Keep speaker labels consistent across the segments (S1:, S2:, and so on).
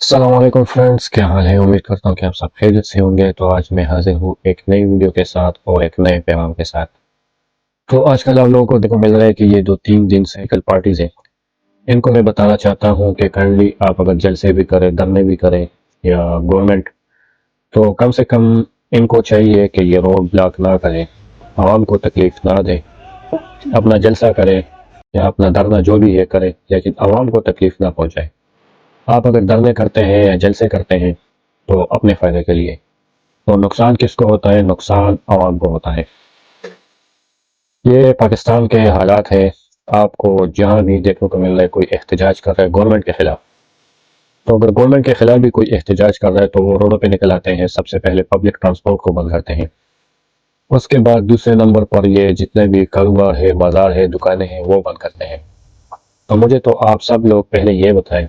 S1: السلام علیکم فرینڈس کیا حال ہے؟ امید کرتا ہوں کہ آپ سب خیریت سے ہوں گے۔ تو آج میں حاضر ہوں ایک نئی ویڈیو کے ساتھ اور ایک نئے پیغام کے ساتھ۔ تو آج کل آپ لوگوں کو دیکھو مل رہا ہے کہ یہ دو تین دن سائیکل پارٹیز ہیں۔ ان کو میں بتانا چاہتا ہوں کہ کرنٹلی آپ اگر جلسے بھی کریں، دھرنے بھی کریں یا گورنمنٹ تو کم سے کم ان کو چاہیے کہ یہ روڈ بلاک نہ کریں، عوام کو تکلیف نہ دیں۔ اپنا جلسہ کریں یا اپنا دھرنا جو بھی ہے کریں، لیکن عوام کو تکلیف نہ پہنچائیں۔ آپ اگر دھرنے کرتے ہیں یا جلسے کرتے ہیں تو اپنے فائدے کے لیے۔ تو نقصان کس کو ہوتا ہے؟ نقصان عوام کو ہوتا ہے۔ یہ پاکستان کے حالات ہے آپ کو جہاں بھی دیکھنے کو مل رہا ہے، کوئی احتجاج کر رہا ہے گورنمنٹ کے خلاف۔ تو اگر گورنمنٹ کے خلاف بھی کوئی احتجاج کر رہا ہے، تو وہ روڈوں پہ نکل آتے ہیں۔ سب سے پہلے پبلک ٹرانسپورٹ کو بند کرتے ہیں۔ اس کے بعد دوسرے نمبر پر یہ جتنے بھی کاروبار ہے بازار ہے دکانیں ہیں، وہ بند کرتے ہیں۔ تو مجھے تو آپ سب لوگ پہلے یہ بتائیں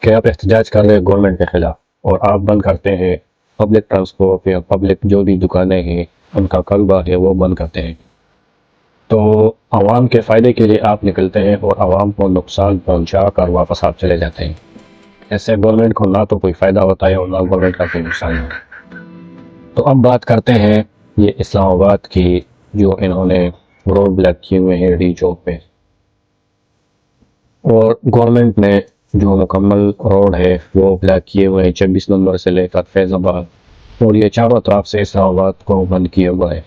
S1: کہ آپ احتجاج کر رہے ہیں گورنمنٹ کے خلاف اور آپ بند کرتے ہیں پبلک ٹرانسپورٹ یا پبلک جو بھی دکانیں ہیں، ان کا کاروبار ہے، وہ بند کرتے ہیں۔ تو عوام کے فائدے کے لیے آپ نکلتے ہیں اور عوام کو نقصان پہنچا کر واپس آپ چلے جاتے ہیں۔ ایسے گورنمنٹ کو نہ تو کوئی فائدہ ہوتا ہے اور نہ گورنمنٹ کا کوئی نقصان ہوتا ہے۔ تو اب بات کرتے ہیں یہ اسلام آباد کی جو انہوں نے روڈ بلیک کیے ہوئے ہیں ڈی چوک پہ۔ اور گورنمنٹ نے جو مکمل روڈ ہے، وہ بلیک کیے ہوئے ہیں چبیس نمبر سے لے کر فیض آباد۔ اور یہ چاروں طرف سے اسلام آباد کو بند کیا ہوا ہے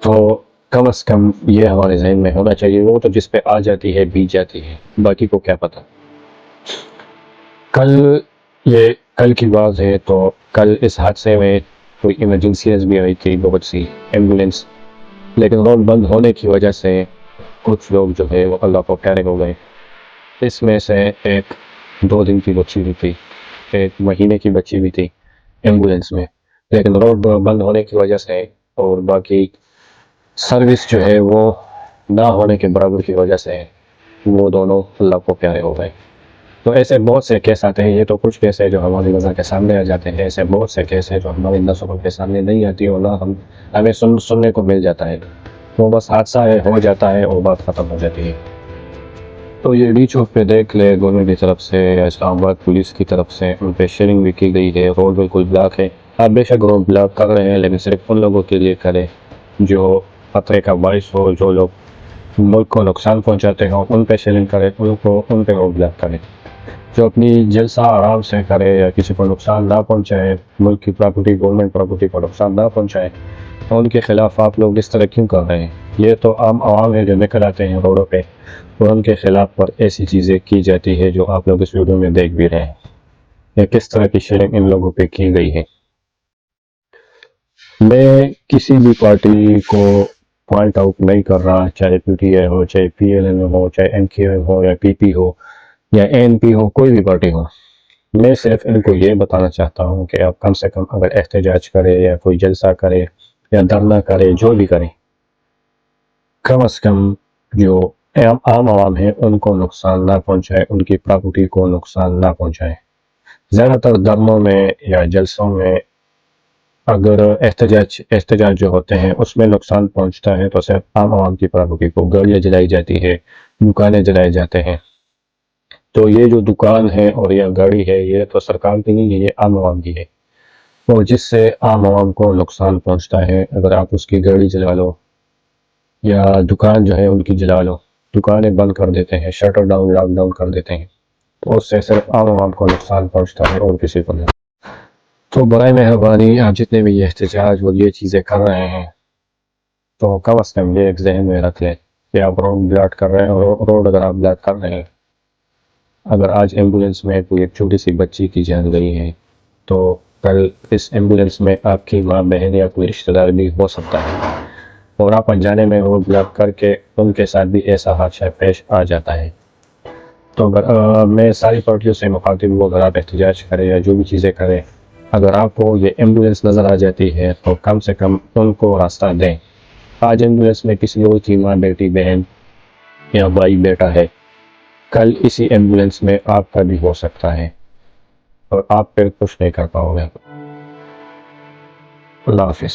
S1: تو کم از کم یہ ہمارے ذہن میں ہونا چاہیے، وہ تو جس پہ آ جاتی ہے بیت جاتی ہے۔ باقی کو کیا پتا کل یہ، کل کی بات ہے تو کل اس حادثے میں کوئی ایمرجنسیز بھی آئی تھی، بہت سی ایمبولینس لیکن روڈ بند ہونے کی وجہ سے کچھ لوگ جو ہے وہ اللہ کو پیارے ہو گئے۔ اس میں سے ایک دو دن کی بچی بھی تھی، ایک مہینے کی بچی بھی تھی ایمبولینس میں۔ لیکن روڈ بند ہونے کی وجہ سے اور باقی سروس جو ہے وہ نہ ہونے کے برابر کی وجہ سے وہ دونوں اللہ کو پیارے ہو گئے۔ تو ایسے بہت سے کیس آتے ہیں، یہ تو کچھ کیس ہے جو ہماری نظر کے سامنے آ جاتے ہیں۔ ایسے بہت سے کیس ہے جو ہماری نظروں کے سامنے نہیں آتی اور نہ ہم، ہمیں سن، سننے کو مل جاتا ہے۔ وہ بس حادثہ ہے ہو جاتا ہے اور بات ختم ہو جاتی ہے۔ تو یہ ڈی چوک پہ دیکھ لے، گورنمنٹ کی طرف سے یا اسلام آباد پولیس کی طرف سے ان پہ شیئرنگ بھی کی گئی ہے۔ روڈ بالکل بلاک ہے۔ آپ بے شک روڈ بلاک کر رہے ہیں، لیکن صرف ان لوگوں کے لیے کرے جو خطرے کا باعث ہو، جو لوگ ملک کو نقصان پہنچاتے ہوں، ان پہ شیئرنگ کرے ان کو، ان پہ روڈ بلاک کرے جو اپنی جلسہ آرام سے کرے یا کسی کو نقصان نہ پہنچائے ملک کی پراپرٹی گورنمنٹ پراپرٹی کو نقصان نہ پہنچائے ان کے خلاف آپ لوگ اس طرح کیوں کر رہے ہیں؟ یہ تو عام عوام ہے جو نکل آتے ہیں روڈوں پہ۔ اور ان کے خلاف پر ایسی چیزیں کی جاتی ہے جو آپ لوگ اس ویڈیو میں دیکھ بھی رہے ہیں۔ یا کس طرح کی شیئرنگ ان لوگوں پہ کی گئی ہے؟ میں کسی بھی پارٹی کو پوائنٹ آؤٹ نہیں کر رہا، چاہے پی ٹی اے ہو، چاہے پی ایل این ہو، چاہے ایم کیو ایم ہو یا پی پی ہو یا این پی ہو، کوئی بھی پارٹی ہو۔ میں صرف ان کو یہ بتانا چاہتا ہوں کہ آپ کم سے کم اگر احتجاج کرے یا کوئی جلسہ کرے یا دھرنا کرے جو بھی کرے کم از کم جو عام عوام ہے ان کو نقصان نہ پہنچائے، ان کی پراپرٹی کو نقصان نہ پہنچائے۔ زیادہ تر دھرنوں میں یا جلسوں میں اگر احتجاج احتجاج جو ہوتے ہیں، اس میں نقصان پہنچتا ہے تو صرف عام عوام کی پراپرٹی کو گاڑیاں جلائی جاتی ہے دکانیں جلائے جاتے ہیں۔ تو یہ جو دکان ہے اور یہ گاڑی ہے، یہ تو سرکار کی نہیں ہے، یہ عام عوام کی ہے۔ اور جس سے عام عوام کو نقصان پہنچتا ہے، اگر آپ اس کی گاڑی جلا لو یا دکان جو ہے ان کی جلا لو، دکانیں بند کر دیتے ہیں، شٹر ڈاؤن، لاک ڈاؤن کر دیتے ہیں، تو اس سے صرف عام عوام کو نقصان پہنچتا ہے اور کسی کو نہیں۔ تو برائے مہربانی، آپ جتنے بھی یہ احتجاج اور یہ چیزیں کر رہے ہیں، تو کم از کم یہ ایک ذہن میں رکھ لیں کہ آپ روڈ بلاٹ کر رہے ہیں اور روڈ اگر آپ بلاٹ کر رہے ہیں، اگر آج ایمبولینس میں کوئی ایک چھوٹی سی بچی کی جان گئی ہے، تو کل اس ایمبولینس میں آپ کی ماں، بہن یا کوئی رشتہ دار بھی ہو سکتا ہے۔ اور آپ انجانے میں روڈ بلاک کر کے ان کے ساتھ بھی ایسا حادثہ پیش آ جاتا ہے۔ تو اگر میں ساری پارٹیوں سے مخاطب ہوں، اگر آپ احتجاج کریں یا جو بھی چیزیں کریں، اگر آپ کو یہ ایمبولینس نظر آ جاتی ہے تو کم سے کم ان کو راستہ دیں۔ آج ایمبولینس میں کسی اور کی ماں، بیٹی، بہن یا بھائی، بیٹا ہے، کل اسی ایمبولینس میں آپ کا بھی ہو سکتا ہے۔ اور آپ پھر کچھ نہیں کر پاؤ گے۔ اللہ حافظ۔